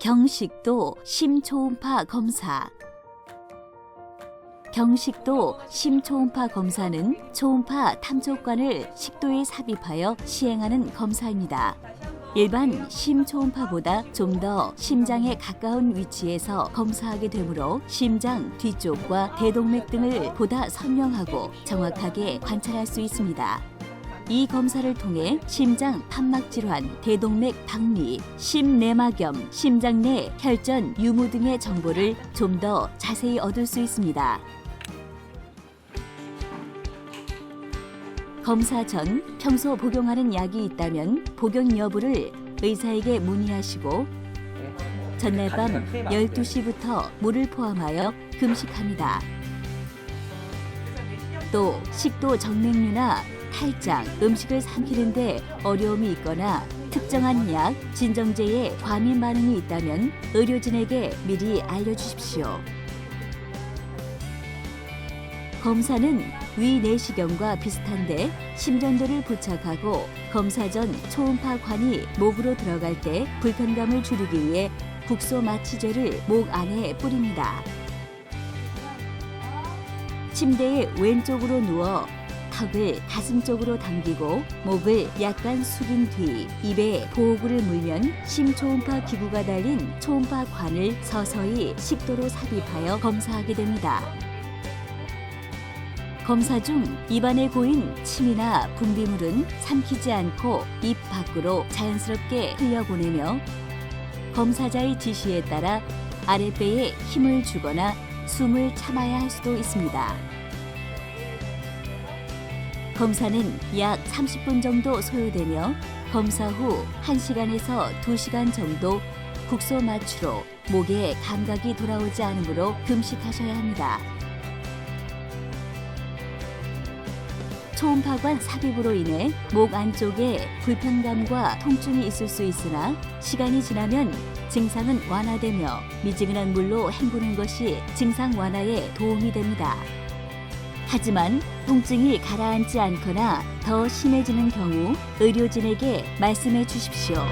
경식도 심초음파 검사 경식도 심초음파 검사는 초음파 탐촉관을 식도에 삽입하여 시행하는 검사입니다. 일반 심초음파보다 좀 더 심장에 가까운 위치에서 검사하게 되므로 심장 뒤쪽과 대동맥 등을 보다 선명하고 정확하게 관찰할 수 있습니다. 이 검사를 통해 심장 판막 질환, 대동맥 박리, 심내막염, 심장 내 혈전 유무 등의 정보를 좀 더 자세히 얻을 수 있습니다. 검사 전 평소 복용하는 약이 있다면 복용 여부를 의사에게 문의하시고 전날 밤 12시부터 물을 포함하여 금식합니다. 또 식도 정맥류나 탈장, 음식을 삼키는데 어려움이 있거나 특정한 약, 진정제에 과민 반응이 있다면 의료진에게 미리 알려주십시오. 검사는 위 내시경과 비슷한데 심전도를 부착하고 검사 전 초음파관이 목으로 들어갈 때 불편감을 줄이기 위해 국소 마취제를 목 안에 뿌립니다. 침대에 왼쪽으로 누워 턱을 가슴 쪽으로 당기고 목을 약간 숙인 뒤 입에 보호구를 물면 심초음파 기구가 달린 초음파 관을 서서히 식도로 삽입하여 검사하게 됩니다. 검사 중 입안에 고인 침이나 분비물은 삼키지 않고 입 밖으로 자연스럽게 흘려보내며 검사자의 지시에 따라 아랫배에 힘을 주거나 숨을 참아야 할 수도 있습니다. 검사는 약 30분 정도 소요되며 검사 후 1시간에서 2시간 정도 국소 마취로 목에 감각이 돌아오지 않으므로 금식하셔야 합니다. 초음파관 삽입으로 인해 목 안쪽에 불편감과 통증이 있을 수 있으나 시간이 지나면 증상은 완화되며 미지근한 물로 헹구는 것이 증상 완화에 도움이 됩니다. 하지만 통증이 가라앉지 않거나 더 심해지는 경우 의료진에게 말씀해 주십시오.